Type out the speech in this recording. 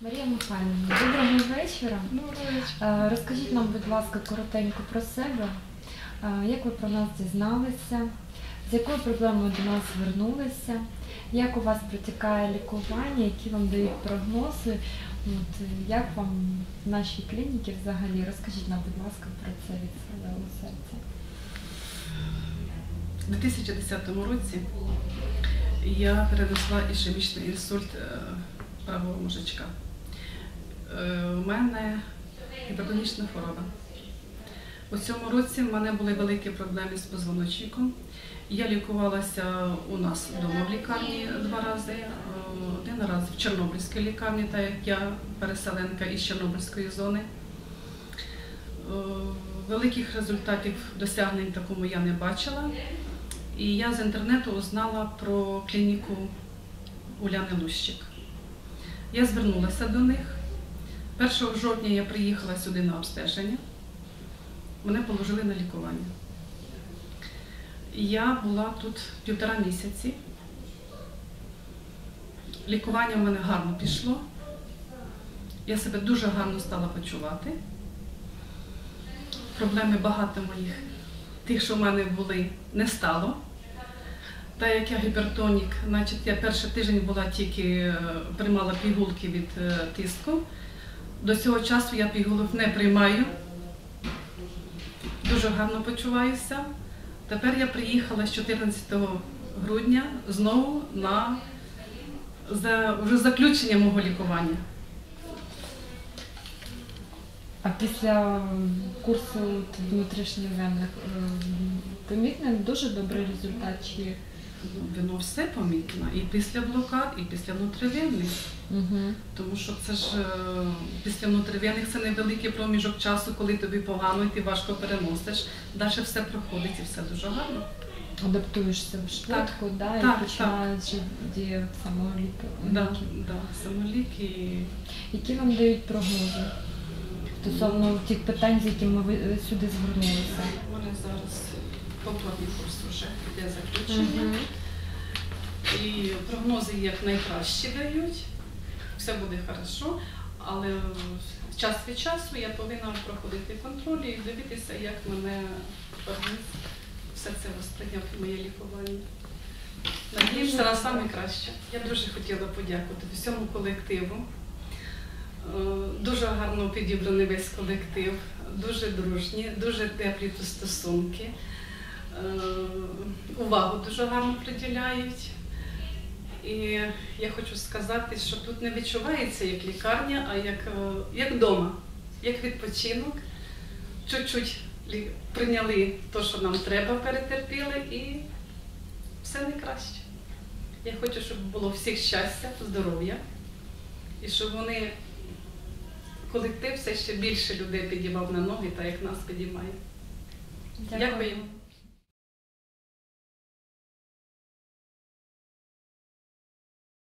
Марія Михайлівна, доброго вечора. Е, Розкажіть нам, будь ласка, коротенько про себе. Е, Як ви про нас дізналися? З якою проблемою до нас звернулися? Як у вас протікає лікування? Які вам дають прогнози? От, як вам в нашій клініці взагалі? Розкажіть нам, будь ласка, про це від свого серця. У 2010 році я перенесла ішемічний інсульт правого мужичка. Е, У мене гіпертонічна хвороба. У цьому році в мене були великі проблеми з позвоночником. Я лікувалася у нас вдома в лікарні два рази. Е, Один раз в Чорнобильській лікарні, так як я переселенка із Чорнобильської зони. Е, Великих результатів досягнень такому я не бачила. І я з інтернету узнала про клініку Уляни Лущик. Я звернулася до них. 1 жовтня я приїхала сюди на обстеження. Мене положили на лікування. Я була тут півтора місяці. Лікування в мене гарно пішло. Я себе дуже гарно стала почувати. Проблеми багато моїх, тих, що в мене були, не стало. Та як я гіпертонік, значить я перший тиждень була тільки е, приймала пігулки від е, тиску. До цього часу я пігулок не приймаю. Дуже гарно почуваюся. Тепер я приїхала з 14 грудня знову на за, вже заключення мого лікування. А після курсу от внутрішньовенних ем, помітний дуже добрий результат? Чи... Воно все помітно і після блокад, і після внутрівенних. Угу. Тому що це ж е, після внутрівенних це невеликий проміжок часу, коли тобі погано і ти важко переносиш. Далі все проходить і все дуже гарно. адаптуєшся швидко, да, так, і починаєш діяти самоліки. Да, да, самолік і Які вам дають прогнози стосовно тих питань, з якими ви сюди звернулися? у мене зараз повторний курс вже йде заключення. І прогнози як найкращі дають. Все буде хорошо, але час від часу я повинна проходити контроль і дивитися, як мене організм все це восприйняв моє лікування. Надіюсь, зараз саме краще. Я дуже хотіла подякувати всьому колективу. Е, Дуже гарно підібраний весь колектив, дуже дружні, дуже теплі стосунки. Е, Увагу дуже гарно приділяють. І я хочу сказати, що тут не відчувається як лікарня, а як, е, як вдома, як відпочинок. Чуть-чуть прийняли те, що нам треба, перетерпіли, і все найкраще. Я хочу, щоб було всіх щастя, здоров'я, і щоб вони, колектив все ще більше людей підіймав на ноги, так як нас підіймає. Дякую.